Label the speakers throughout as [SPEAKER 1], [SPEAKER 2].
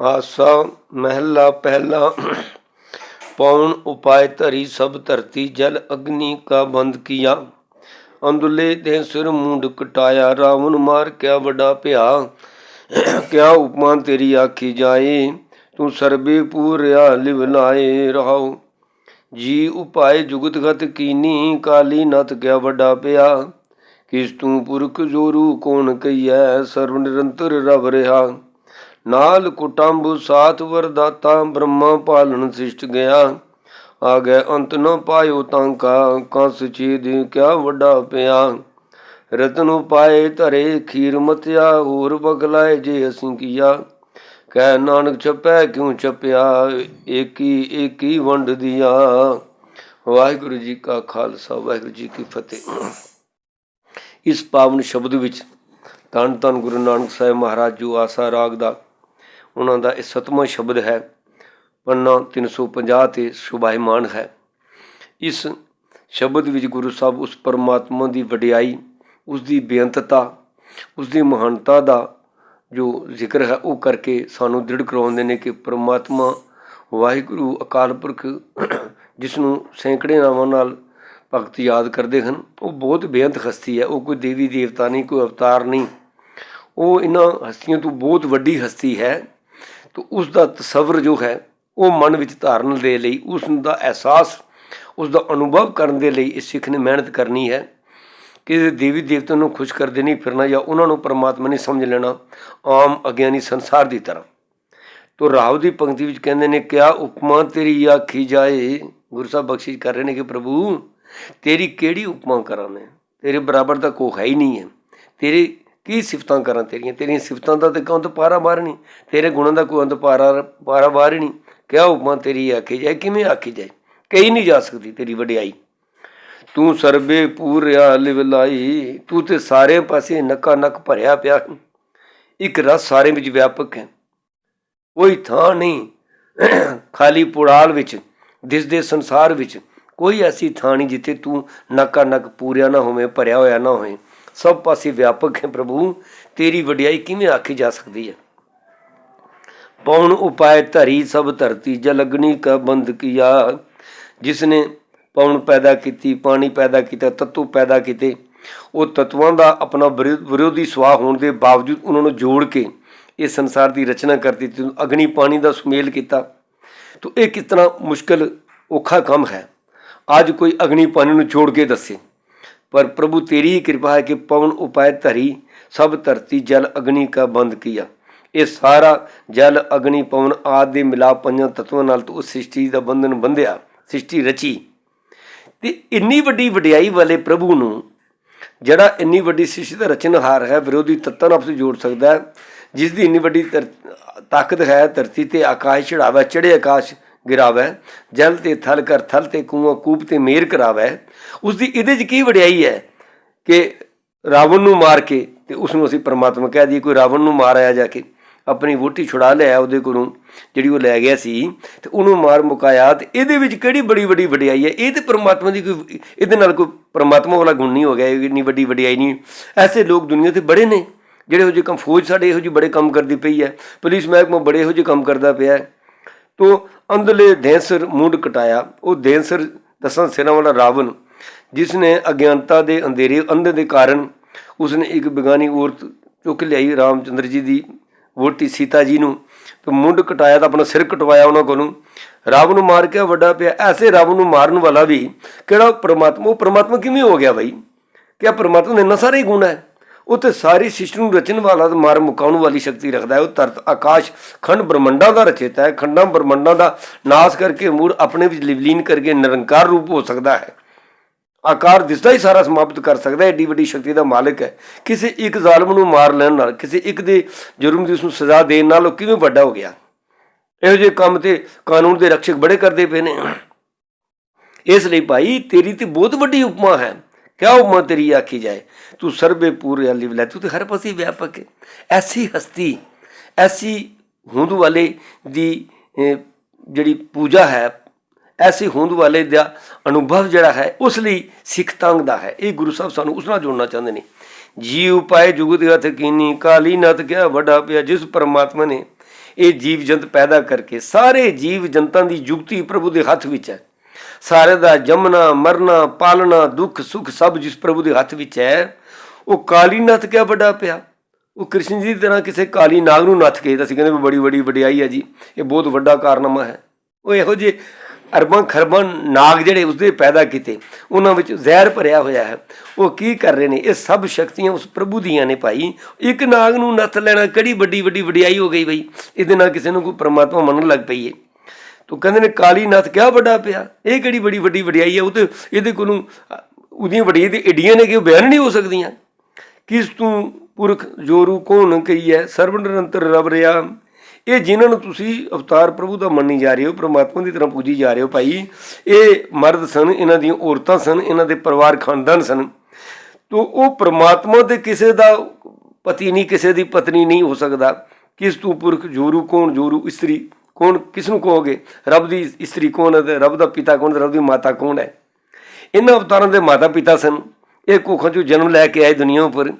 [SPEAKER 1] ਆਸਾ ਮਹਿਲਾ ਪਹਿਲਾ ਪੌਣ ਉਪਾਇ ਧਰੀ ਸਭ ਧਰਤੀ ਜਲ ਅਗਨੀ ਕਾ ਬੰਦ ਕੀਆ। ਅੰਦੁਲੇ ਦੇ ਸਿਰ ਮੁੰਡ ਕਟਾਇਆ, ਰਾਵਣ ਮਾਰ ਕਿਆ ਵੱਡਾ ਭਿਆ। ਕਿਆ ਉਪਮਾ ਤੇਰੀ ਆਖੀ ਜਾਏ, ਤੂੰ ਸਰਬੇ ਪੂਰਿਆ ਲਿਵ ਲਾਏ ਰਹਾਉ। ਜੀ ਉਪਾਏ ਜੁਗਤ ਗਤ ਕੀਨੀ, ਕਾਲੀ ਨਤ ਕਿਆ ਵੱਡਾ ਪਿਆ ਕਿਸ ਤੂੰ ਪੁਰਖ ਜੋਰੂ ਕੌਣ ਕਈਐ ਸਰਵ ਨਿਰੰਤਰ ਰਵ ਰਿਹਾ। ਨਾਲ ਕੁਟੰਬ ਸਾਥ ਵਰਦਾਤਾ ਬ੍ਰਹਮਾ ਪਾਲਣ ਸਿਸ਼ਟ ਗਿਆ। ਆ ਗਏ ਅੰਤ ਨ ਪਾਇਓ ਤਾਂ ਕਾ, ਕੰਸ ਛੇਦ ਕਿਆ ਵੱਡਾ ਪਿਆ। ਰਤਨ ਉਪਾਏ ਧਰੇ ਖੀਰ ਮਤਿਆ, ਹੋਰ ਬਗਲਾਏ ਜੇ ਅਸੀਂ ਕੀਆ। ਕਹਿ ਨਾਨਕ ਛਪੈ ਕਿਉ ਛਪਿਆ, ਏਕੀ ਏਕੀ ਵੰਡ ਦਿਆ। ਵਾਹਿਗੁਰੂ ਜੀ ਕਾ ਖਾਲਸਾ, ਵਾਹਿਗੁਰੂ ਜੀ ਕੀ ਫਤਿਹ। ਇਸ ਪਾਵਨ ਸ਼ਬਦ ਵਿੱਚ ਧੰਨ ਧੰਨ ਗੁਰੂ ਨਾਨਕ ਸਾਹਿਬ ਮਹਾਰਾਜ ਜੀ ਆਸਾ ਰਾਗ ਦਾ ਉਹਨਾਂ ਦਾ ਇਹ ਸਤਵਾਂ ਸ਼ਬਦ ਹੈ। ਪੰਨਾ 350 ਤੇ ਸੁਭਾਇਮਾਨ ਹੈ। ਇਸ ਸ਼ਬਦ ਵਿੱਚ ਗੁਰੂ ਸਾਹਿਬ ਉਸ ਪਰਮਾਤਮਾ ਦੀ ਵਡਿਆਈ, ਉਸ ਦੀ ਬੇਅੰਤਤਾ, ਉਸ ਦੀ ਮਹਾਨਤਾ ਦਾ ਜੋ ਜ਼ਿਕਰ ਹੈ ਉਹ ਕਰਕੇ ਸਾਨੂੰ ਦ੍ਰਿੜ ਕਰਾਉਂਦੇ ਨੇ ਕਿ ਪਰਮਾਤਮਾ ਵਾਹਿਗੁਰੂ ਅਕਾਲ ਪੁਰਖ ਜਿਸ ਨੂੰ ਸੈਂਕੜੇ ਨਾਵਾਂ ਨਾਲ ਭਗਤ ਯਾਦ ਕਰਦੇ ਹਨ, ਉਹ ਬਹੁਤ ਬੇਅੰਤ ਹਸਤੀ ਹੈ। ਉਹ ਕੋਈ ਦੇਵੀ ਦੇਵਤਾ ਨਹੀਂ, ਕੋਈ ਅਵਤਾਰ ਨਹੀਂ। ਉਹ ਇਹਨਾਂ ਹਸਤੀਆਂ ਤੋਂ ਬਹੁਤ ਵੱਡੀ ਹਸਤੀ ਹੈ। ਤਾਂ ਉਸ ਦਾ ਤਸਵਰ ਜੋ ਹੈ, ਉਹ ਮਨ ਵਿੱਚ ਧਾਰਨ ਦੇ ਲਈ ਉਸ ਦਾ ਅਹਿਸਾਸ ਉਸ ਦਾ ਅਨੁਭਵ ਕਰਨ ਦੇ ਲਈ ਇਸ ਸਿੱਖ ਨੇ ਮਿਹਨਤ ਕਰਨੀ ਹੈ ਕਿ ਦੇਵੀ ਦੇਵਤਿਆਂ ਨੂੰ ਖੁਸ਼ ਕਰਦੇ ਨਹੀਂ ਫਿਰਨਾ ਜਾਂ ਉਹਨਾਂ ਨੂੰ ਪਰਮਾਤਮਾ ਨਹੀਂ ਸਮਝ ਲੈਣਾ ਆਮ ਅਗਿਆਨੀ ਸੰਸਾਰ ਦੀ ਤਰ੍ਹਾਂ। ਤੋ ਰਾਵ ਦੀ ਪੰਕਤੀ ਵਿੱਚ ਕਹਿੰਦੇ ਨੇ, ਕਿਆ ਉਪਮਾ ਤੇਰੀ ਆਖੀ ਜਾਏ? ਗੁਰੂ ਸਾਹਿਬ ਬਖਸ਼ਿਸ਼ ਕਰ ਰਹੇ ਨੇ ਕਿ ਪ੍ਰਭੂ, ਤੇਰੀ ਕਿਹੜੀ ਉਪਮਾ ਕਰਾਂ ਮੈਂ? ਤੇਰੇ ਬਰਾਬਰ ਦਾ ਕੋਈ ਹੈ ਹੀ ਨਹੀਂ ਹੈ। ਤੇਰੇ ਕੀ ਸਿਫਤਾਂ ਕਰਾਂ ਤੇਰੀਆਂ? ਤੇਰੀਆਂ ਸਿਫਤਾਂ ਦਾ ਤੇ ਕੌਣ ਪਾਰਾ ਬਾਹਰ ਨਹੀਂ ਤੇਰੇ ਗੁਣਾਂ ਦਾ ਕੋਈ ਅੰਤ ਪਾਰਾ ਪਾਰਾ ਬਾਹਰ ਨਹੀਂ ਕਿਆ ਉਪਮਾ ਤੇਰੀ ਆਖੀ ਜਾਏ? ਕਿਵੇਂ ਆਖੀ ਜਾਏ? ਕਹੀ ਨਹੀਂ ਜਾ ਸਕਦੀ ਤੇਰੀ ਵਡਿਆਈ। ਤੂੰ ਸਰਬੇ ਪੂਰਿਆ ਲਿਵ ਤੂੰ ਤੇ ਸਾਰੇ ਪਾਸੇ ਨਕਾ ਨਕ ਭਰਿਆ ਪਿਆ ਇੱਕ ਰਸ ਸਾਰੇ ਵਿੱਚ ਵਿਆਪਕ ਹੈ। ਕੋਈ ਥਾਂ ਨਹੀਂ। ਖਾਲੀ ਪੁੜਾਲ ਵਿੱਚ, ਦਿਸਦੇ ਸੰਸਾਰ ਵਿੱਚ, ਕੋਈ ਐਸੀ ਥਾਂ ਨਹੀਂ ਜਿੱਥੇ ਤੂੰ ਨਕਾ ਨਕ ਪੂਰਿਆ ਨਾ ਹੋਵੇ, ਭਰਿਆ ਹੋਇਆ ਨਾ ਹੋਵੇ ਸਭ ਪਾਸੇ ਵਿਆਪਕ ਹੈ ਪ੍ਰਭੂ। ਤੇਰੀ ਵਡਿਆਈ ਕਿਵੇਂ ਆਖੀ ਜਾ ਸਕਦੀ ਹੈ? ਪੌਣ ਉਪਾਇ ਧਰੀ ਸਭ ਧਰਤੀ ਜਲ ਅਗਨੀ ਕਾ ਬੰਦ ਕੀਆ। ਜਿਸ ਨੇ ਪੌਣ ਪੈਦਾ ਕੀਤੀ, ਪਾਣੀ ਪੈਦਾ ਕੀਤਾ, ਤੱਤੂ ਪੈਦਾ ਕੀਤੇ, ਉਹ ਤत्वों ਦਾ ਆਪਣਾ ਵਿਰੋ- ਵਿਰੋਧੀ ਸੁਆਹ ਹੋਣ ਦੇ ਬਾਵਜੂਦ ਉਹਨਾਂ ਨੂੰ ਜੋੜ ਕੇ ਇਹ ਸੰਸਾਰ ਦੀ ਰਚਨਾ ਕਰ ਦਿੱਤੀ ਅਗਨੀ ਪਾਣੀ ਦਾ ਸੁਮੇਲ ਕੀਤਾ। ਤੋ ਇਹ ਕਿਤਨਾ ਮੁਸ਼ਕਲ ਔਖਾ ਕੰਮ ਹੈ? ਅੱਜ ਕੋਈ ਅਗਨੀ ਪਾਣੀ ਨੂੰ ਜੋੜ ਕੇ ਦੱਸੇ। ਪਰ ਪ੍ਰਭੂ ਤੇਰੀ ਹੀ ਕਿਰਪਾ ਹੈ ਕਿ ਪਵਨ ਉਪਾਇ ਧਰੀ, ਸਭ ਧਰਤੀ ਜਲ ਅਗਨੀ ਕਾ ਬੰਦ ਕੀਆ। ਇਹ ਸਾਰਾ ਜਲ, ਅਗਨੀ, ਪਵਨ ਆਦਿ ਦੇ ਮਿਲਾਪ ਪੰਜਾਂ ਤੱਤਵਾਂ ਨਾਲ ਤੋਂ ਉਸ ਸ੍ਰਿਸ਼ਟੀ ਦਾ ਬੰਧਨ ਬੰਧਿਆ, ਸ੍ਰਿਸ਼ਟੀ ਰਚੀ। ਤੇ ਇੰਨੀ ਵੱਡੀ ਵਡਿਆਈ ਵਾਲੇ ਪ੍ਰਭੂ ਨੂੰ, ਜਿਹੜਾ ਇੰਨੀ ਵੱਡੀ ਸ੍ਰਿਸ਼ਟੀ ਦਾ ਰਚਨਹਾਰ ਹੈ, ਵਿਰੋਧੀ ਤੱਤਾਂ ਨਾਲ ਆਪਸ ਜੋੜ ਸਕਦਾ ਹੈ ਜਿਸ ਦੀ ਇੰਨੀ ਵੱਡੀ ਧਰ- ਤਾਕਤ ਹੈ ਧਰਤੀ ਤੇ ਆਕਾਸ਼ ਚੜਾਵਾ ਚੜੇ ਆਕਾਸ਼ ਗਿਰਾਵੇ, ਜਲ ਤੇ ਥਲ ਕਰ ਥਲ ਤੇ ਕੂਆ ਕੂਪ ਤੇ ਮੇਰ ਕਰਾਵੇ। ਉਸ ਦੀ ਇਹਦੇ 'ਚ ਕੀ ਵਡਿਆਈ ਹੈ ਕਿ ਰਾਵਣ ਨੂੰ ਮਾਰ ਕੇ ਤੇ ਉਸ ਨੂੰ ਅਸੀਂ ਪਰਮਾਤਮਾ ਕਹਿ ਦਈਏ ਕੋਈ ਰਾਵਣ ਨੂੰ ਮਾਰ ਆਇਆ ਜਾ ਕੇ, ਆਪਣੀ ਵੋਟੀ ਛੁਡਾ ਲਿਆ ਉਹਦੇ ਕੋਲੋਂ, ਜਿਹੜੀ ਉਹ ਲੈ ਗਿਆ ਸੀ, ਤੇ ਉਹਨੂੰ ਮਾਰ ਮੁਕਾਇਆ, ਤੇ ਇਹਦੇ ਵਿੱਚ ਕਿਹੜੀ ਬੜੀ ਵੱਡੀ ਵਡਿਆਈ ਹੈ? ਇਹ ਤੇ ਪਰਮਾਤਮਾ ਦੀ ਕੋਈ ਇਹਦੇ ਨਾਲ ਕੋਈ ਪਰਮਾਤਮਾ ਵਾਲਾ ਗੁਣ ਨਹੀਂ ਹੋ ਗਿਆ ਇੰਨੀ ਵੱਡੀ ਵਡਿਆਈ ਨਹੀਂ। ਐਸੇ ਲੋਕ ਦੁਨੀਆ ਤੇ ਬੜੇ ਨੇ, ਜਿਹੜੇ ਇਹੋ ਜਿਹੇ ਕੰਮ, ਫੌਜ ਸਾਡੇ ਇਹੋ ਜਿਹੇ ਬੜੇ ਕੰਮ ਕਰਦੀ ਪਈ ਹੈ, ਪੁਲਿਸ ਮਹਿਕਮਾ ਬੜੇ ਇਹੋ ਜਿਹੇ ਕੰਮ ਕਰਦਾ ਪਿਆ ਹੈ। ਤੋ ਅੰਦਲੇ ਧੈਂਸਰ ਮੂੰਡ ਕਟਾਇਆ। ਉਹ ਧੈਂਸਰ ਦਸਾਂ ਸਿਰਾਂ ਵਾਲਾ ਰਾਵਣ ਜਿਸ ਨੇ ਅਗਿਆਨਤਾ ਦੇ ਅੰਧੇਰੇ ਅੰਧ ਦੇ ਕਾਰਨ ਉਸਨੇ ਇੱਕ ਬਿਗਾਨੀ ਔਰਤ ਚੁੱਕ ਲਿਆਈ ਰਾਮਚੰਦਰ ਜੀ ਦੀ ਵੋਟੀ ਸੀਤਾ ਜੀ ਨੂੰ। ਤੇ ਮੁੰਡ ਕਟਾਇਆ ਤਾਂ ਆਪਣਾ ਸਿਰ ਕਟਵਾਇਆ ਉਹਨਾਂ ਕੋਲੋਂ। ਰਾਵਣ ਨੂੰ ਮਾਰ ਕੇ ਵੱਡਾ ਪਿਆ। ਐਸੇ ਰਾਵਣ ਨੂੰ ਮਾਰਨ ਵਾਲਾ ਵੀ ਕਿਹੜਾ ਪ੍ਰਮਾਤਮਾ, ਉਹ ਪ੍ਰਮਾਤਮਾ ਕਿਵੇਂ ਹੋ ਗਿਆ ਬਈ? ਕਿਆ ਪ੍ਰਮਾਤਮਾ ਦੇ ਇੰਨਾ ਸਾਰੇ ਹੀ ਗੁਣ ਹੈ? ਉਹ ਤੇ ਸਾਰੀ ਸ੍ਰਿਸ਼ਟੀ ਨੂੰ ਰਚਣ ਵਾਲਾ ਤੇ ਮਾਰ ਮੁਕਾਉਣ ਵਾਲੀ ਸ਼ਕਤੀ ਰੱਖਦਾ ਹੈ। ਉਹ ਧਰਤ ਆਕਾਸ਼ ਖੰਡ ਬ੍ਰਹਮੰਡਾਂ ਦਾ ਰਚੇਤਾ ਹੈ। ਖੰਡਾਂ ਬ੍ਰਹਮੰਡਾਂ ਦਾ ਨਾਸ ਕਰਕੇ ਮੂੜ ਆਪਣੇ ਵਿੱਚ ਲਿਵਲੀਨ ਕਰਕੇ ਨਿਰੰਕਾਰ ਰੂਪ ਹੋ ਸਕਦਾ ਹੈ। ਆਕਾਰ ਦਿਸਦਾ ਹੀ ਸਾਰਾ ਸਮਾਪਤ ਕਰ ਸਕਦਾ ਹੈ। ਏਡੀ ਵੱਡੀ ਸ਼ਕਤੀ ਦਾ ਮਾਲਕ ਹੈ। ਕਿਸੇ ਇੱਕ ਜ਼ਾਲਮ ਨੂੰ ਮਾਰ ਲੈਣ ਨਾਲ, ਕਿਸੇ ਇੱਕ ਦੇ ਜੁਰਮ ਦੀ ਉਸ ਨੂੰ ਸਜ਼ਾ ਦੇਣ ਨਾਲ ਉਹ ਕਿਵੇਂ ਵੱਡਾ ਹੋ ਗਿਆ? ਇਹੋ ਜਿਹੇ ਕੰਮ ਤੇ ਕਾਨੂੰਨ ਦੇ ਰਕਸ਼ਕ ਬੜੇ ਕਰਦੇ ਪਏ ਨੇ। ਇਸ ਲਈ ਭਾਈ ਤੇਰੀ ਤੇ ਬਹੁਤ ਵੱਡੀ ਉਪਮਾ ਹੈ। ਕਿਆ ਉਪਮਾ ਤੇਰੀ ਆਖੀ ਜਾਏ? ਤੂੰ ਸਰਬੇ ਪੂਰੇ ਅਲੀ ਵਲਾ ਤੂੰ ਤੇ ਹਰ ਪਾਸੇ ਵਿਆਪਕ ਹੈ। ਐਸੀ ਹਸਤੀ, ਐਸੀ ਹੋਂਦ ਵਾਲੇ ਦੀ ਜਿਹੜੀ ਪੂਜਾ ਹੈ, ਐਸੀ ਹੋਂਦ ਵਾਲੇ ਦਾ ਅਨੁਭਵ ਜਿਹੜਾ ਹੈ, ਉਸ ਲਈ ਸਿੱਖ ਤੰਗ ਦਾ ਹੈ। ਇਹ ਗੁਰੂ ਸਾਹਿਬ ਸਾਨੂੰ ਉਸ ਨਾਲ ਜੋੜਨਾ ਚਾਹੁੰਦੇ ਨੇ। ਜੀ ਉਪਾਏ ਜੁਗਤ ਗਤ ਕੀਨੀ, ਕਾਲੀ ਨਤ ਕਿਆ ਵੱਡਾ ਪਿਆ, ਜਿਸ ਪਰਮਾਤਮਾ ਨੇ ਇਹ ਜੀਵ ਜੰਤ ਪੈਦਾ ਕਰਕੇ, ਸਾਰੇ ਜੀਵ ਜੰਤਾਂ ਦੀ ਜੁਗਤੀ ਪ੍ਰਭੂ ਦੇ ਹੱਥ ਵਿੱਚ ਹੈ। ਸਾਰੇ ਦਾ ਜੰਮਣਾ, ਮਰਨਾ, ਪਾਲਣਾ, ਦੁੱਖ, ਸੁੱਖ ਸਭ ਜਿਸ ਪ੍ਰਭੂ ਦੇ ਹੱਥ ਵਿੱਚ ਹੈ, ਉਹ ਕਾਲੀ ਨੱਥ ਕਿਆ ਵੱਡਾ ਪਿਆ? ਉਹ ਕ੍ਰਿਸ਼ਨ ਜੀ ਦੀ ਤਰ੍ਹਾਂ ਕਿਸੇ ਕਾਲੀ ਨਾਗ ਨੂੰ ਨੱਥ ਕੇ ਤਾਂ ਅਸੀਂ ਕਹਿੰਦੇ ਵੀ ਬੜੀ ਬੜੀ ਵਡਿਆਈ ਹੈ ਜੀ, ਇਹ ਬਹੁਤ ਵੱਡਾ ਕਾਰਨਾਮਾ ਹੈ। ਉਹ ਇਹੋ ਜਿਹੇ ਅਰਬਾਂ ਖਰਬਾਂ ਨਾਗ ਜਿਹੜੇ ਉਸਦੇ ਪੈਦਾ ਕੀਤੇ, ਉਹਨਾਂ ਵਿੱਚ ਜ਼ਹਿਰ ਭਰਿਆ ਹੋਇਆ ਹੈ। ਉਹ ਕੀ ਕਰ ਰਹੇ ਨੇ? ਇਹ ਸਭ ਸ਼ਕਤੀਆਂ ਉਸ ਪ੍ਰਭੂ ਦੀਆਂ ਨੇ ਭਾਈ। ਇੱਕ ਨਾਗ ਨੂੰ ਨੱਥ ਲੈਣਾ ਕਿਹੜੀ ਵੱਡੀ ਵੱਡੀ ਵਡਿਆਈ ਹੋ ਗਈ ਬਈ? ਇਹਦੇ ਨਾਲ ਕਿਸੇ ਨੂੰ ਕੋਈ ਪਰਮਾਤਮਾ ਮੰਨਣ ਲੱਗ ਪਈ ਏ। ਤੋ ਕਹਿੰਦੇ ਨੇ ਕਾਲੀ ਨੱਥ ਕਿਆ ਵੱਡਾ ਪਿਆ? ਇਹ ਕਿਹੜੀ ਬੜੀ ਵੱਡੀ ਵਡਿਆਈ ਹੈ ਉਹ ਤੇ ਇਹਦੇ ਕੋਲੋਂ, ਉਹਦੀਆਂ ਵਡਿਆਈ ਤੇ ਏਡੀਆਂ ਨੇ ਕਿ ਉਹ ਬਿਆਨ ਨਹੀਂ ਹੋ ਸਕਦੀਆਂ। ਕਿਸ ਤੂੰ ਪੁਰਖ ਜੋਰੂ ਕੌਣ ਕਹੀ ਹੈ ਸਰਵ ਨਿਰੰਤਰ ਰਵ ਰਿਆ। ਇਹ ਜਿਨ੍ਹਾਂ ਨੂੰ ਤੁਸੀਂ ਅਵਤਾਰ ਪ੍ਰਭੂ ਦਾ ਮੰਨੀ ਜਾ ਰਹੇ ਹੋ, ਪ੍ਰਮਾਤਮਾ ਦੀ ਤਰ੍ਹਾਂ ਪੂਜੀ ਜਾ ਰਹੇ ਹੋ ਭਾਈ, ਇਹ ਮਰਦ ਸਨ, ਇਹਨਾਂ ਦੀਆਂ ਔਰਤਾਂ ਸਨ, ਇਹਨਾਂ ਦੇ ਪਰਿਵਾਰ ਖਾਨਦਾਨ ਸਨ। ਤੋ ਉਹ ਪ੍ਰਮਾਤਮਾ 'ਤੇ ਕਿਸੇ ਦਾ ਪਤੀ ਨਹੀਂ, ਕਿਸੇ ਦੀ ਪਤਨੀ ਨਹੀਂ ਹੋ ਸਕਦਾ। ਕਿਸ ਤੂੰ ਪੁਰਖ ਜੋਰੂ ਕੌਣ, ਜੋਰੂ ਇਸਤਰੀ? ਕੌਣ, ਕਿਸ ਨੂੰ ਕਹੋਗੇ? ਰੱਬ ਦੀ ਇਸਤਰੀ ਕੌਣ ਹੈ ਤੇ ਰੱਬ ਦਾ ਪਿਤਾ ਕੌਣ ਤੇ ਰੱਬ ਦੀ ਮਾਤਾ ਕੌਣ ਹੈ? ਇਹਨਾਂ ਅਵਤਾਰਾਂ ਦੇ ਮਾਤਾ ਪਿਤਾ ਸਨ। ਇਹ ਕੋਖਾਂ ਚੋਂ ਜਨਮ ਲੈ ਕੇ ਆਏ ਦੁਨੀਆ ਉੱਪਰ।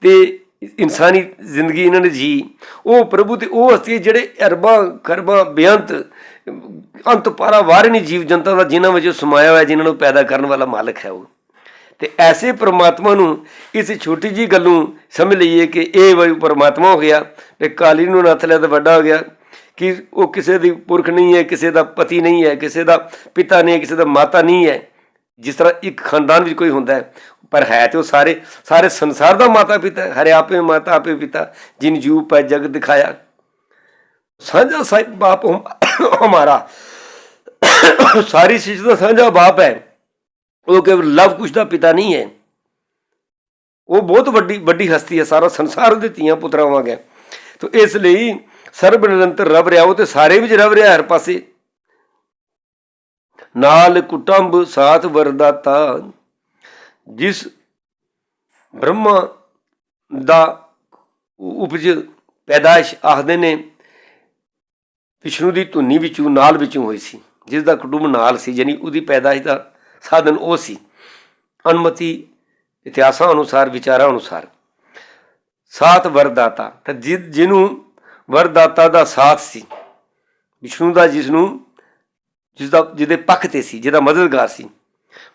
[SPEAKER 1] ਤੇ ਇਨਸਾਨੀ ਜ਼ਿੰਦਗੀ ਇਹਨਾਂ ਨੇ ਜੀ। ਉਹ ਪ੍ਰਭੂ ਤੇ ਉਹ ਹਸਤੀ ਜਿਹੜੇ ਅਰਬਾਂ, ਖਰਬਾਂ, ਬੇਅੰਤ, ਅੰਤ ਪਾਰਾ ਵਾਰ ਨਹੀਂ ਜੀਵ ਜੰਤਾਂ ਦਾ ਜਿਨ੍ਹਾਂ ਵਿੱਚ ਸਮਾਇਆ ਹੋਇਆ, ਜਿਨ੍ਹਾਂ ਨੂੰ ਪੈਦਾ ਕਰਨ ਵਾਲਾ ਮਾਲਕ ਹੈ ਉਹ। ਤੇ ਐਸੇ ਪ੍ਰਮਾਤਮਾ ਨੂੰ ਇਸ ਛੋਟੀ ਜੀ ਗੱਲੋਂ ਸਮਝ ਲਈਏ ਕਿ ਇਹ ਵਈ ਪ੍ਰਮਾਤਮਾ ਹੋ ਗਿਆ ਤੇ ਕਾਲੀ ਨੂੰ ਨੱਥ ਲਿਆ ਤਾਂ ਵੱਡਾ ਹੋ ਗਿਆ। ਕਿ ਉਹ ਕਿਸੇ ਦੀ ਪੁਰਖ ਨਹੀਂ ਹੈ, ਕਿਸੇ ਦਾ ਪਤੀ ਨਹੀਂ ਹੈ, ਕਿਸੇ ਦਾ ਪਿਤਾ ਨਹੀਂ ਹੈ, ਕਿਸੇ ਦਾ ਮਾਤਾ ਨਹੀਂ ਹੈ। ਜਿਸ ਤਰ੍ਹਾਂ ਇੱਕ ਖਾਨਦਾਨ ਵਿੱਚ ਕੋਈ ਹੁੰਦਾ ਹੈ, ਪਰ ਹੈ ਤੇ ਉਹ ਸਾਰੇ ਸਾਰੇ ਸੰਸਾਰ ਦਾ ਮਾਤਾ ਪਿਤਾ ਹਰੇ ਆਪੇ ਮਾਤਾ, ਆਪੇ ਪਿਤਾ, ਜਿਨ ਜੂ ਪੈ ਜਗ ਦਿਖਾਇਆ। ਸਾਂਝਾ ਸਾਹਿਬ ਬਾਪ ਹਮਾਰਾ, ਸਾਰੀ ਸ੍ਰਿਸ਼ਟੀ ਦਾ ਸਾਂਝਾ ਬਾਪ ਹੈ। ਉਹ ਕੇਵਲ ਲਵ ਕੁਸ਼ ਦਾ ਪਿਤਾ ਨਹੀਂ ਹੈ। ਉਹ ਬਹੁਤ ਵੱਡੀ ਵੱਡੀ ਹਸਤੀ ਹੈ, ਸਾਰਾ ਸੰਸਾਰ ਦੇ ਧੀਆਂ ਪੁੱਤਰਾਂ ਵਾਂਗ ਹੈ। ਤੋ ਇਸ ਲਈ ਸਰਬ ਨਿਰੰਤਰ ਰਬ ਰਿਹਾ ਉਹ ਤੇ ਸਾਰੇ ਵਿੱਚ ਰਵ ਰਿਹਾ ਹਰ ਪਾਸੇ। ਨਾਲ ਕੁਟੰਬ ਸਾਥ ਵਰਦਾਤਾ, ਜਿਸ ਬ੍ਰਹਮਾ ਦਾ ਉਪਜ ਪੈਦਾਇਸ਼ ਆਖਦੇ ਨੇ, ਵਿਸ਼ਨੂੰ ਦੀ ਧੁਨੀ ਵਿੱਚੋਂ, ਨਾਲ ਵਿੱਚੋਂ ਹੋਈ ਸੀ, ਜਿਸ ਦਾ ਕੁਟੁੰਬ ਨਾਲ ਸੀ, ਯਾਨੀ ਉਹਦੀ ਪੈਦਾਇਸ਼ ਦਾ ਸਾਧਨ ਉਹ ਸੀ। ਅਨੁਮਤੀ ਇਤਿਹਾਸਾਂ ਅਨੁਸਾਰ, ਵਿਚਾਰਾਂ ਅਨੁਸਾਰ। ਸਾਤ ਵਰਦਾਤਾ, ਤਾਂ ਜਿ- ਜਿਹਨੂੰ ਵਰਦਾਤਾ ਦਾ ਸਾਥ ਸੀ ਵਿਸ਼ਨੂੰ ਦਾ ਜਿਸ ਨੂੰ ਜਿਸ ਦਾ ਜਿਹਦੇ ਪੱਖ ਤੇ ਸੀ ਜਿਹਦਾ ਮਦਦਗਾਰ ਸੀ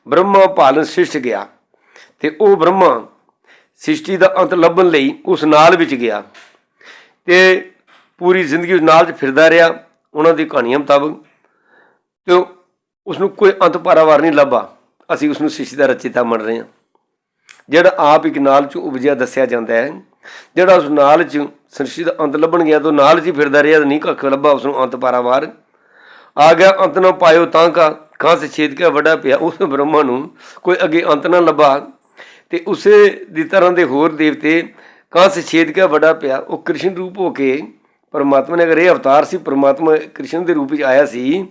[SPEAKER 1] ਬ੍ਰਹਮਾ ਪਾਲਨ ਸਿਸ਼ਟ ਗਿਆ ਤੇ ਉਹ ਬ੍ਰਹਮਾ ਸ੍ਰਿਸ਼ਟੀ ਦਾ ਅੰਤ ਲੱਭਣ ਲਈ ਉਸ ਨਾਲ ਵਿੱਚ ਗਿਆ ਤੇ ਪੂਰੀ ਜ਼ਿੰਦਗੀ ਉਸ ਨਾਲ 'ਚ ਫਿਰਦਾ ਰਿਹਾ ਉਹਨਾਂ ਦੀ ਕਹਾਣੀਆਂ ਮੁਤਾਬਕ ਤੇ ਉਸ ਨੂੰ ਕੋਈ ਅੰਤ ਪਾਰਾਵਾਰ ਨਹੀਂ ਲੱਭਾ ਅਸੀਂ ਉਸ ਨੂੰ ਸ੍ਰਿਸ਼ਟੀ ਦਾ ਰਚਿਤਾ ਮੰਨ ਰਹੇ ਹਾਂ ਜਿਹੜਾ ਆਪ ਇੱਕ ਨਾਲ ਚ ਉਪਜਿਆ ਦੱਸਿਆ ਜਾਂਦਾ ਹੈ ਜਿਹੜਾ ਉਸ ਨਾਲ ਚ ਸ੍ਰਿਸ਼ਟੀ ਦਾ ਅੰਤ ਲੱਭਣ ਗਿਆ ਤਾਂ ਨਾਲ ਚ ਹੀ ਫਿਰਦਾ ਰਿਹਾ ਤੇ ਨਹੀਂ ਕੱਖ ਲੱਭਾ ਉਸ ਨੂੰ ਅੰਤ ਪਾਰਾਵਾਰ ਆ ਗਿਆ ਅੰਤ ਨਾ ਪਾਇਓ ਤਾਂ ਕਾ ਕਾਂ ਸੇ ਛੇਦ ਕੇ ਵੱਡਾ ਪਿਆ। ਉਸ ਬ੍ਰਹਮਾ ਨੂੰ ਕੋਈ ਅੱਗੇ ਅੰਤ ਨਾ ਲੱਭਾ। ਤੇ ਉਸੇ ਦੀ ਤਰ੍ਹਾਂ ਦੇ ਹੋਰ ਦੇਵਤੇ ਕਾਂ ਸੇ ਛੇਦ ਕੇ ਵੱਡਾ ਪਿਆ। ਉਹ ਕ੍ਰਿਸ਼ਨ ਰੂਪ ਹੋ ਕੇ ਪਰਮਾਤਮਾ ਨੇ, ਅਗਰ ਇਹ ਅਵਤਾਰ ਸੀ, ਪਰਮਾਤਮਾ ਕ੍ਰਿਸ਼ਨ ਦੇ ਰੂਪ ਵਿੱਚ ਆਇਆ ਸੀ,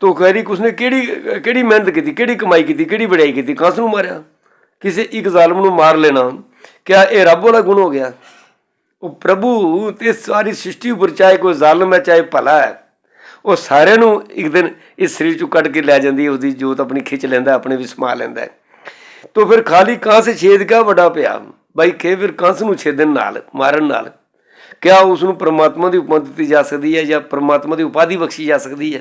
[SPEAKER 1] ਤਾਂ ਉਹ ਕਹਿ ਉਸਨੇ ਕਿਹੜੀ ਕਿਹੜੀ ਮਿਹਨਤ ਕੀਤੀ, ਕਿਹੜੀ ਕਮਾਈ ਕੀਤੀ, ਕਿਹੜੀ ਵਡਿਆਈ ਕੀਤੀ ਕੰਸ ਨੂੰ ਮਾਰਿਆ। ਕਿਸੇ ਇੱਕ ਜ਼ਾਲਮ ਨੂੰ ਮਾਰ ਲੈਣਾ। ਕਿਆ ਇਹ ਰੱਬ ਵਾਲਾ ਗੁਣ ਹੋ ਗਿਆ। ਉਹ ਪ੍ਰਭੂ, ਤੇ ਸਾਰੀ ਸ੍ਰਿਸ਼ਟੀ ਉੱਪਰ ਚਾਹੇ ਕੋਈ ਜ਼ਾਲਮ ਹੈ, ਚਾਹੇ ਭਲਾ ਹੈ, ਉਹ ਸਾਰਿਆਂ ਨੂੰ ਇੱਕ ਦਿਨ ਇਸ ਸਰੀਰ ਚੋਂ ਕੱਢ ਕੇ ਲੈ ਜਾਂਦੀ ਹੈ, ਉਹਦੀ ਜੋਤ ਆਪਣੀ ਖਿੱਚ ਲੈਂਦਾ ਆਪਣੇ ਵੀ ਸਮਾ ਲੈਂਦਾ ਹੈ। ਤੋ ਫਿਰ ਖਾਲੀ ਕਾਂਸ ਛੇਦ ਕਾ ਵੱਡਾ ਪਿਆ? ਬਾਈ, ਖੇ ਫਿਰ ਕਾਂਸ ਨੂੰ ਛੇਦਣ ਨਾਲ, ਮਾਰਨ ਨਾਲ। ਕਿਆ ਉਸ ਨੂੰ ਪ੍ਰਮਾਤਮਾ ਦੀ ਉਪਮਾ ਦਿੱਤੀ ਜਾ ਸਕਦੀ ਹੈ ਜਾਂ ਪ੍ਰਮਾਤਮਾ ਦੀ ਉਪਾਧੀ ਬਖਸ਼ੀ ਜਾ ਸਕਦੀ ਹੈ?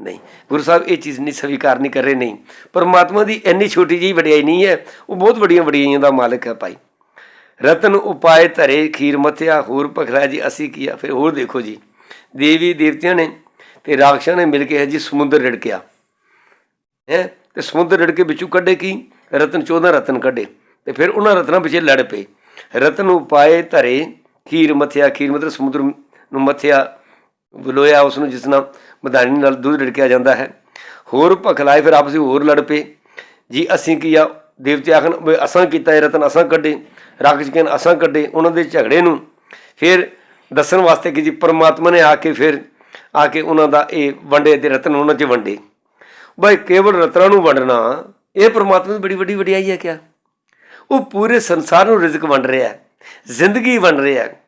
[SPEAKER 1] ਨਹੀਂ, ਗੁਰੂ ਸਾਹਿਬ ਇਹ ਚੀਜ਼ ਨਹੀਂ, ਸਵੀਕਾਰ ਨਹੀਂ ਕਰ ਰਹੇ, ਨਹੀਂ। ਪਰਮਾਤਮਾ ਦੀ ਇੰਨੀ ਛੋਟੀ ਜਿਹੀ ਵਡਿਆਈ ਨਹੀਂ ਹੈ, ਉਹ ਬਹੁਤ ਵੱਡੀਆਂ ਵਡਿਆਈਆਂ ਦਾ ਮਾਲਕ ਹੈ ਭਾਈ। ਰਤਨ ਉਪਾਏ ਧਰੇ, ਖੀਰ ਮਥਿਆ, ਹੋਰ ਭਖਰਾ ਜੀ, ਅਸੀਂ ਕੀਆ ਫਿਰ ਹੋਰ ਦੇਖੋ ਜੀ। ਦੇਵੀ ਦੇਵਤਿਆਂ ਨੇ ਤੇ ਰਾਖਸ਼ਾਂ ਨੇ ਮਿਲ ਕੇ ਹੈ ਜੀ ਸਮੁੰਦਰ ਰਿੜਕਿਆ। ਹੈ? ਤੇ ਸਮੁੰਦਰ ਡਿੜਕੇ ਵਿੱਚੋਂ ਕੱਢੇ ਕੀ? ਰਤਨ 14 ਰਤਨ ਕੱਢੇ। ਤੇ ਫਿਰ ਉਹਨਾਂ ਰਤਨਾਂ ਪਿੱਛੇ ਲੜ ਪਏ। ਰਤਨ ਉਪਾਏ ਧਰੇ, ਖੀਰ ਮਥਿਆ, ਖੀਰ ਮਤਲਬ ਸਮੁੰਦਰ ਨੂੰ ਮਥਿਆ ਬਲੋਇਆ ਉਸ ਨੂੰ ਜਿਸ ਨਾਲ ਮਦਾਨੀ ਨਾਲ ਦੁੱਧ ਰਿੜਕਿਆ ਜਾਂਦਾ ਹੈ। ਹੋਰ ਭਖਲਾਏ ਫਿਰ ਆਪਸ ਹੋਰ ਲੜ ਪਏ। ਜੀ ਅਸੀਂ ਕੀਆ ਦੇਵਤੇ ਆਖਣ, ਵੀ ਅਸਾਂ ਕੀਤਾ ਇਹ ਰਤਨ, ਅਸਾਂ ਕੱਢੇ। ਰਾਖਸ਼ ਕਹਿਣ, ਅਸਾਂ ਕੱਢੇ ਉਹਨਾਂ ਦੇ ਝਗੜੇ ਨੂੰ। ਫਿਰ ਦੱਸਣ ਵਾਸਤੇ ਕਿ ਜੀ ਪਰਮਾਤਮਾ ਨੇ ਆ ਕੇ ਫਿਰ ਆ ਕੇ ਉਹਨਾਂ ਦਾ ਇਹ ਵੰਡੇ ਦੇ ਰਤਨ ਉਹਨਾਂ 'ਚ ਵੰਡੇ। ਬਈ ਕੇਵਲ ਰਤਨਾਂ ਨੂੰ ਵੰਡਣਾ, ਇਹ ਪਰਮਾਤਮਾ ਦੀ ਬੜੀ ਵੱਡੀ ਵਡਿਆਈ ਹੈ ਕਿਆ? ਉਹ ਪੂਰੇ ਸੰਸਾਰ ਨੂੰ ਰਿਜ਼ਕ ਵੰਡ ਰਿਹਾ ਹੈ। ਜ਼ਿੰਦਗੀ ਵੰਡ ਰਿਹਾ ਹੈ।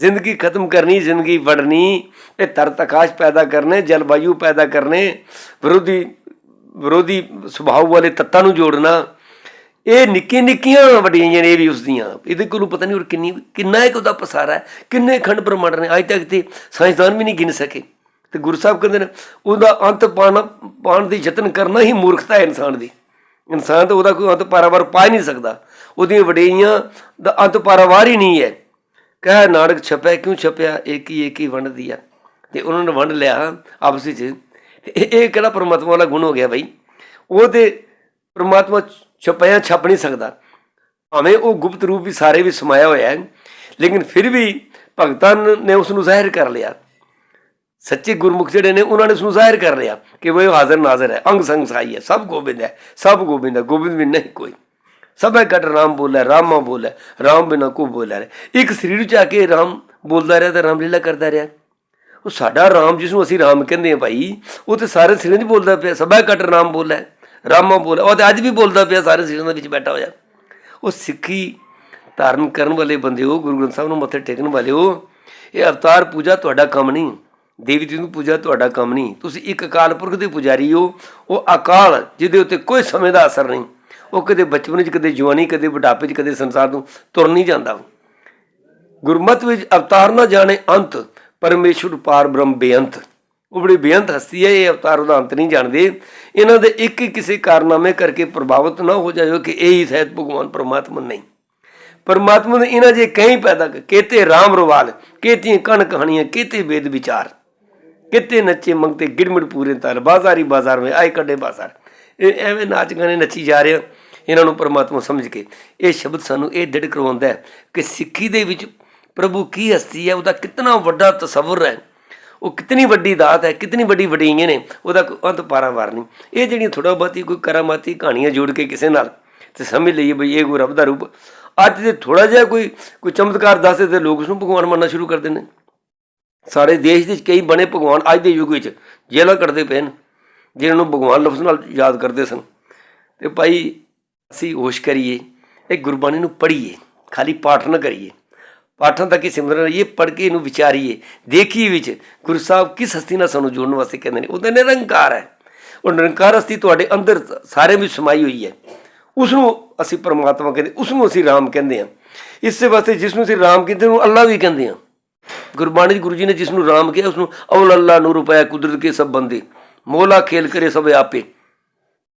[SPEAKER 1] ਜ਼ਿੰਦਗੀ ਖਤਮ ਕਰਨੀ, ਜ਼ਿੰਦਗੀ ਵੜਨੀ, ਇਹ ਤਰਤ ਆਕਾਸ਼ ਪੈਦਾ ਕਰਨੇ, ਜਲਵਾਯੂ ਪੈਦਾ ਕਰਨੇ, ਵਿਰੋਧੀ ਵਿਰੋਧੀ ਸੁਭਾਅ ਵਾਲੇ ਤੱਤਾਂ ਨੂੰ ਜੋੜਨਾ, ਇਹ ਨਿੱਕੀ ਨਿੱਕੀਆਂ ਵੱਡੀਆਂ ਨੇ ਇਹ ਵੀ ਉਸ ਦੀਆਂ ਇਹਦੇ ਕੋਲੋਂ ਪਤਾ ਨਹੀਂ ਹੋਰ ਕਿੰਨੀ, ਕਿੰਨਾ ਇੱਕ ਉਹਦਾ ਪਸਾਰਾ ਹੈ, ਕਿੰਨੇ ਖੰਡ ਬ੍ਰਹਮੰਡ ਨੇ, ਅੱਜ ਤੱਕ ਤੇ ਸਾਇੰਸਦਾਨ ਵੀ ਨਹੀਂ ਗਿਣ ਸਕੇ। ਤੇ ਗੁਰੂ ਸਾਹਿਬ ਕਹਿੰਦੇ ਨੇ, ਉਹਦਾ ਅੰਤ ਪਾਣਾ, ਪਾਣ ਦੀ ਯਤਨ ਕਰਨਾ ਹੀ ਮੂਰਖਤਾ ਹੈ ਇਨਸਾਨ ਦੀ। ਇਨਸਾਨ ਤਾਂ ਉਹਦਾ ਕੋਈ ਅੰਤ ਪਾਰਾਵਾਰ ਪਾ ਹੀ ਨਹੀਂ ਸਕਦਾ। ਉਹਦੀਆਂ ਵਡਿਆਈਆਂ ਦਾ ਅੰਤ ਪਾਰਾਵਾਰ ਹੀ ਨਹੀਂ ਹੈ। ਕਹਿ ਨਾਟਕ ਛਪਿਆ, ਕਿਉਂ ਛਪਿਆ? ਏਕੀ ਏਕੀ ਇੱਕ ਹੀ ਵੰਡ ਦਿਆ। ਤੇ ਉਹਨਾਂ ਨੇ ਵੰਡ ਲਿਆ ਆਪਸ ਵਿੱਚ ਇਹ ਇਹ ਕਿਹੜਾ ਪਰਮਾਤਮਾ ਵਾਲਾ ਗੁਣ ਹੋ ਗਿਆ ਬਈ? ਉਹ ਤੇ ਪਰਮਾਤਮਾ ਛਪਿਆ, ਛਪ ਨਹੀਂ ਸਕਦਾ। ਭਾਵੇਂ ਉਹ ਗੁਪਤ ਰੂਪ ਵੀ ਸਾਰੇ ਵੀ ਸਮਾਇਆ ਹੋਇਆ ਹੈ, ਲੇਕਿਨ ਫਿਰ ਵੀ ਭਗਤਾਂ ਨੇ ਉਸ ਨੂੰ ਜ਼ਾਹਿਰ ਕਰ ਲਿਆ। ਸੱਚੇ ਗੁਰਮੁਖ ਜਿਹੜੇ ਨੇ, ਉਹਨਾਂ ਨੇ ਉਸ ਨੂੰ ਜ਼ਾਹਿਰ ਕਰ ਲਿਆ ਕਿ ਉਹ ਹਾਜ਼ਰ ਨਾਜ਼ਰ ਹੈ ਅੰਗ ਸੰਗ ਸਾਈ ਹੈ, ਸਭ ਗੋਬਿੰਦ ਹੈ, ਸਭ ਗੋਬਿੰਦ ਹੈ, ਗੋਬਿੰਦ ਵੀ ਨਹੀਂ ਕੋਈ। ਸਭ ਹੈ ਰਾਮ ਬੋਲੇ, ਰਾਮਾ ਬੋਲੇ, ਰਾਮ ਬਿਨਾ ਕੋ ਬੋਲੇ ਰਿਹਾ। ਇੱਕ ਸਰੀਰ ਚ ਆ ਕੇ ਰਾਮ ਬੋਲਦਾ ਰਿਹਾ ਤੇ ਰਾਮ ਲੀਲਾ ਕਰਦਾ ਰਿਹਾ। ਉਹ ਸਾਡਾ ਰਾਮ ਜਿਸ ਨੂੰ ਅਸੀਂ ਰਾਮ ਕਹਿੰਦੇ ਆ ਭਾਈ, ਉਹ ਤੇ ਸਾਰੇ ਸਰੀਰਾਂ 'ਚ ਬੋਲਦਾ ਪਿਆ, ਸਭਾ ਕਟ ਰਾਮ ਬੋਲੇ, ਰਾਮਾ ਬੋਲੇ, ਉਹ ਤੇ ਅੱਜ ਵੀ ਬੋਲਦਾ ਪਿਆ, ਸਾਰੇ ਸਰੀਰਾਂ ਦੇ ਵਿੱਚ ਬੈਠਾ ਹੋਇਆ। ਉਹ ਸਿੱਖੀ ਧਾਰਨ ਕਰਨ ਵਾਲੇ ਬੰਦੇ ਹੋ, ਗੁਰੂ ਗ੍ਰੰਥ ਸਾਹਿਬ ਨੂੰ ਮੱਥੇ ਟੇਕਣ ਵਾਲੇ ਹੋ, ਇਹ ਅਵਤਾਰ ਪੂਜਾ ਤੁਹਾਡਾ ਕੰਮ ਨਹੀਂ, ਦੇਵੀ ਜੀ ਨੂੰ ਪੂਜਾ ਤੁਹਾਡਾ ਕੰਮ ਨਹੀਂ। ਤੁਸੀਂ ਇੱਕ ਅਕਾਲ ਪੁਰਖ ਦੇ ਪੁਜਾਰੀ ਹੋ, ਉਹ ਅਕਾਲ, ਜਿਹਦੇ ਉੱਤੇ ਕੋਈ ਸਮੇਂ ਦਾ ਅਸਰ ਨਹੀਂ। ਉਹ ਕਦੇ ਬਚਪਨ 'ਚ ਕਦੇ ਜਵਾਨੀ, ਕਦੇ ਬੁਢਾਪੇ 'ਚ ਕਦੇ ਸੰਸਾਰ ਨੂੰ ਤੁਰ ਨਹੀਂ ਜਾਂਦਾ ਗੁਰਮਤ ਵਿੱਚ ਅਵਤਾਰ ਨਾ ਜਾਣੇ ਅੰਤ ਪਰਮੇਸ਼ਵਰ ਪਾਰ ਬ੍ਰਹਮ ਬੇਅੰਤ। ਉਹ ਬੜੀ ਬੇਅੰਤ ਹਸਤੀ ਹੈ, ਇਹ ਅਵਤਾਰ ਉਹਦਾ ਅੰਤ ਨਹੀਂ ਜਾਣਦੇ। ਇਹਨਾਂ ਦੇ ਇੱਕ ਹੀ ਕਿਸੇ ਕਾਰਨਾਮੇ ਕਰਕੇ ਪ੍ਰਭਾਵਿਤ ਨਾ ਹੋ ਜਾਇਓ ਕਿ ਇਹ ਹੀ ਸਹਿਤ ਭਗਵਾਨ ਪਰਮਾਤਮਾ ਨਹੀਂ। ਪਰਮਾਤਮਾ ਨੇ ਇਹਨਾਂ ਜੇ ਕਈ ਪੈਦਾ ਕ- ਕੀਤੇ ਰਾਮ ਰਵਾਲ ਕੀਤੀਆਂ ਕਣ ਕਹਾਣੀਆਂ ਕੀਤੇ ਵੇਦ ਵਿਚਾਰ। ਕਿਤੇ ਨੱਚੇ ਮੰਗਤੇ ਗਿੜਮਿੜ ਪੂਰੇ ਤਾਲ, ਬਾਜ਼ਾਰੀ ਬਾਜ਼ਾਰ ਵਿੱਚ ਆਏ ਕੱਢੇ ਬਾਜ਼ਾਰ। ਇਹ ਐਵੇਂ ਨਾਚ ਗਾਣੇ ਨੱਚੀ ਜਾ ਰਹੇ ਇਹਨਾਂ ਨੂੰ ਪਰਮਾਤਮਾ ਸਮਝ ਕੇ। ਇਹ ਸ਼ਬਦ ਸਾਨੂੰ ਇਹ ਡਿਡ ਕਰਵਾਉਂਦਾ ਹੈ ਕਿ ਸਿੱਖੀ ਦੇ ਵਿੱਚ ਪ੍ਰਭੂ ਕੀ ਹਸਤੀ ਹੈ, ਉਹਦਾ ਕਿੰਨਾ ਵੱਡਾ ਤਸਵਰ ਹੈ। ਉਹ ਕਿਤਨੀ ਵੱਡੀ ਦਾਤ ਹੈ, ਕਿਤਨੀ ਵੱਡੀ ਵਡਿਆਈਆਂ ਨੇ, ਉਹਦਾ ਕੋਈ ਅੰਤ ਪਾਰਾਵਾਰ ਨਹੀਂ। ਇਹ ਜਿਹੜੀਆਂ ਥੋੜਾ ਬਹੁਤੀ ਕੋਈ ਕਰਾਮਾਤੀ ਕਹਾਣੀਆਂ ਜੋੜ ਕੇ ਕਿਸੇ ਨਾਲ ਤੇ ਸਮਝ ਲਈਏ ਬਈ ਇਹ ਕੋਈ ਰੱਬ ਦਾ ਰੂਪ। ਅੱਜ ਤੇ ਥੋੜਾ ਜਿਹਾ ਕੋਈ ਕੋਈ ਚਮਤਕਾਰ ਦੱਸਦੇ ਤੇ ਲੋਕ ਉਸ ਨੂੰ ਭਗਵਾਨ ਮੰਨਣਾ ਸ਼ੁਰੂ ਕਰ ਦਿੰਦੇ ਨੇ। ਸਾਰੇ ਦੇਸ਼ ਦੇ ਕਈ ਬਣੇ ਭਗਵਾਨ ਅੱਜ ਦੇ ਯੁੱਗ ਵਿੱਚ ਜੇਲਾਂ ਕੱਢਦੇ ਪਏ ਨੇ ਜਿਹਨਾਂ ਨੂੰ ਭਗਵਾਨ ਲਫ਼ਜ਼ ਨਾਲ ਯਾਦ ਕਰਦੇ ਸਨ। ਤੇ ਭਾਈ ਅਸੀਂ ਹੋਸ਼ ਕਰੀਏ, ਇਹ ਗੁਰਬਾਣੀ ਨੂੰ ਪੜ੍ਹੀਏ, ਖਾਲੀ ਪਾਠ ਨਾ ਕਰੀਏ। ਪਾਠਾਂ ਤੱਕ ਹੀ ਸਿਮਰਨ ਰਹੀਏ, ਪੜ੍ਹ ਕੇ ਇਹਨੂੰ ਵਿਚਾਰੀਏ। ਦੇਖੀਏ ਵਿੱਚ, ਗੁਰੂ ਸਾਹਿਬ ਕਿਸ ਹਸਤੀ ਨਾਲ ਸਾਨੂੰ ਜੋੜਨ ਵਾਸਤੇ ਕਹਿੰਦੇ ਨੇ, ਉਹਦਾ ਨਿਰੰਕਾਰ ਹੈ। ਉਹ ਨਿਰੰਕਾਰ ਹਸਤੀ ਤੁਹਾਡੇ ਅੰਦਰ ਸਾਰੇ ਵਿੱਚ ਸਮਾਈ ਹੋਈ ਹੈ। ਉਸ ਨੂੰ ਅਸੀਂ ਪਰਮਾਤਮਾ ਕਹਿੰਦੇ ਉਸ ਨੂੰ ਅਸੀਂ ਰਾਮ ਕਹਿੰਦੇ ਹਾਂ। ਇਸੇ ਵਾਸਤੇ ਜਿਸ ਨੂੰ ਅਸੀਂ ਰਾਮ ਕਹਿੰਦੇ ਉਹਨੂੰ ਅੱਲਾ ਵੀ ਕਹਿੰਦੇ ਹਾਂ। ਗੁਰਬਾਣੀ ਗੁਰੂ ਜੀ ਨੇ ਜਿਸ ਨੂੰ ਰਾਮ ਕਿਹਾ ਉਸ ਨੂੰ ਅਵਲ ਅੱਲਾ ਨੂਰ ਰੁਪਇਆ ਕੁਦਰਤ ਕੇ ਸਭ ਬੰਦੇ। ਮੋਲਾ ਖੇਲ ਕਰੇ ਸਭ ਆਪੇ।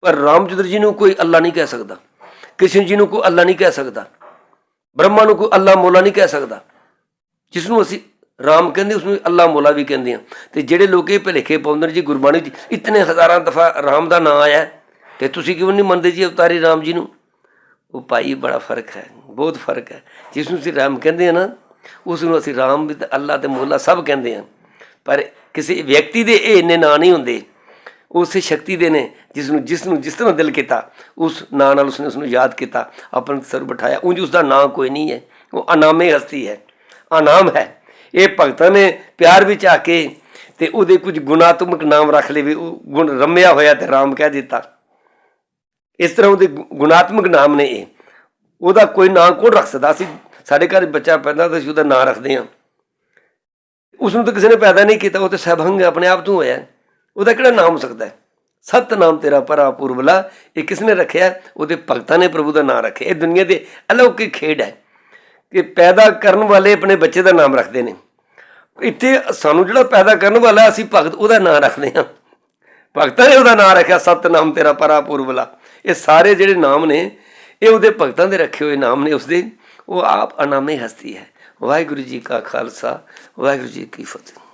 [SPEAKER 1] ਪਰ ਰਾਮਚੰਦਰ ਜੀ ਨੂੰ ਕੋਈ ਅੱਲਾ ਨਹੀਂ ਕਹਿ ਸਕਦਾ। ਕ੍ਰਿਸ਼ਨ ਜੀ ਨੂੰ ਕੋਈ ਅੱਲਾ ਨਹੀਂ ਕਹਿ ਸਕਦਾ। ਬ੍ਰਹਮਾ ਨੂੰ ਕੋਈ ਅੱਲਾ ਮੋਲਾ ਨਹੀਂ ਕਹਿ ਸਕਦਾ। ਜਿਸ ਨੂੰ ਅਸੀਂ ਰਾਮ ਕਹਿੰਦੇ ਉਸ ਨੂੰ ਅੱਲਾ ਮੋਲਾ ਵੀ ਕਹਿੰਦੇ ਆ ਤੇ ਜਿਹੜੇ ਲੋਕ ਇਹ ਭਲੇਖੇ ਪਾਉਂਦੇ ਨੇ ਜੀ ਗੁਰਬਾਣੀ ਜੀ ਇਤਨੇ ਹਜ਼ਾਰਾਂ ਦਫਾ ਰਾਮ ਦਾ ਨਾਂ ਆਇਆ ਹੈ, ਤੇ ਤੁਸੀਂ ਕਿਉਂ ਨਹੀਂ ਮੰਨਦੇ ਜੀ ਅਵਤਾਰੀ ਰਾਮ ਜੀ ਨੂੰ? ਉਹ ਭਾਈ ਬੜਾ ਫ਼ਰਕ ਹੈ ਬਹੁਤ ਫ਼ਰਕ ਹੈ। ਜਿਸ ਨੂੰ ਅਸੀਂ ਰਾਮ ਕਹਿੰਦੇ ਆ ਨਾ ਉਸ ਨੂੰ ਅਸੀਂ ਰਾਮ ਵੀ ਤੇ ਅੱਲਾ ਤੇ ਮੋਲਾ ਸਭ ਕਹਿੰਦੇ ਆ ਪਰ ਕਿਸੇ ਵਿਅਕਤੀ ਦੇ ਇਹ ਇੰਨੇ ਨਾਂ ਨਹੀਂ ਹੁੰਦੇ। ਉਸੇ ਸ਼ਕਤੀ ਦੇ ਨੇ ਜਿਸ ਨੂੰ ਜਿਸ ਨੂੰ ਜਿਸ ਤਰ੍ਹਾਂ ਦਿਲ ਕੀਤਾ, ਉਸ ਨਾਂ ਨਾਲ ਉਸਨੇ ਉਸ ਨੂੰ ਯਾਦ ਕੀਤਾ, ਆਪਣ ਸਰ ਬਿਠਾਇਆ। ਉਂਝ ਉਸ ਦਾ ਨਾਂ ਕੋਈ ਨਹੀਂ ਹੈ। ਉਹ ਅਨਾਮੇ ਹਸਤੀ ਹੈ। ਅਨਾਮ ਹੈ। ਇਹ ਭਗਤਾਂ ਨੇ ਪਿਆਰ ਵਿੱਚ ਆ ਕੇ ਤੇ ਉਹਦੇ ਕੁਝ ਗੁਣਾਤਮਕ ਨਾਮ ਰੱਖ ਲਏ ਵੀ ਉਹ ਗੁਣ ਰਮਿਆ ਹੋਇਆ ਤੇ ਰਾਮ ਕਹਿ ਦਿੱਤਾ। ਇਸ ਤਰ੍ਹਾਂ ਉਹਦੇ ਗੁ- ਗੁਣਾਤਮਕ ਨਾਮ ਨੇ ਇਹ। ਉਹਦਾ ਕੋਈ ਨਾਂ ਕੌਣ ਰੱਖ ਸਕਦਾ? ਸੀ ਸਾਡੇ ਘਰ ਬੱਚਾ ਪੈਦਾ ਤਾਂ ਅਸੀਂ ਉਹਦਾ ਨਾਂ ਰੱਖਦੇ ਹਾਂ। ਉਸ ਨੂੰ ਤਾਂ ਕਿਸੇ ਨੇ ਪੈਦਾ ਨਹੀਂ ਕੀਤਾ, ਉਹ ਤਾਂ ਸਭੰਗ ਆਪਣੇ ਆਪ ਤੋਂ ਹੋਇਆ। ਉਹਦਾ ਕਿਹੜਾ ਨਾਮ ਹੋ ਸਕਦਾ ਹੈ? ਸਤਨਾਮ ਤੇਰਾ ਪਰਾ ਪੁਰਬਲਾ ਇਹ ਕਿਸ ਨੇ ਰੱਖਿਆ? ਉਹਦੇ ਭਗਤਾਂ ਨੇ ਪ੍ਰਭੂ ਦਾ ਨਾਮ ਰੱਖਿਆ। ਇਹ ਦੁਨੀਆ ਦੇ ਅਲੌਕਿਕ ਖੇਡ ਹੈ ਕਿ ਪੈਦਾ ਕਰਨ ਵਾਲੇ ਆਪਣੇ ਬੱਚੇ ਦਾ ਨਾਮ ਰੱਖਦੇ ਨੇ। ਇੱਥੇ ਸਾਨੂੰ ਜਿਹੜਾ ਪੈਦਾ ਕਰਨ ਵਾਲਾ, ਅਸੀਂ ਭਗਤ, ਉਹਦਾ ਨਾਮ ਰੱਖਦੇ ਹਾਂ। ਭਗਤਾਂ ਨੇ ਉਹਦਾ ਨਾਮ ਰੱਖਿਆ, ਸਤਨਾਮ ਤੇਰਾ ਪਰਾ ਪੁਰਬਲਾ ਇਹ ਸਾਰੇ ਜਿਹੜੇ ਨਾਮ ਨੇ, ਇਹ ਉਹਦੇ ਭਗਤਾਂ ਦੇ ਰੱਖੇ ਹੋਏ ਨਾਮ ਨੇ ਉਸਦੇ ਉਹ ਆਪ ਅਨਾਮੇ ਹਸਤੀ ਹੈ। ਵਾਹਿਗੁਰੂ ਜੀ ਕਾ ਖਾਲਸਾ, ਵਾਹਿਗੁਰੂ ਜੀ ਕੀ ਫਤਿਹ।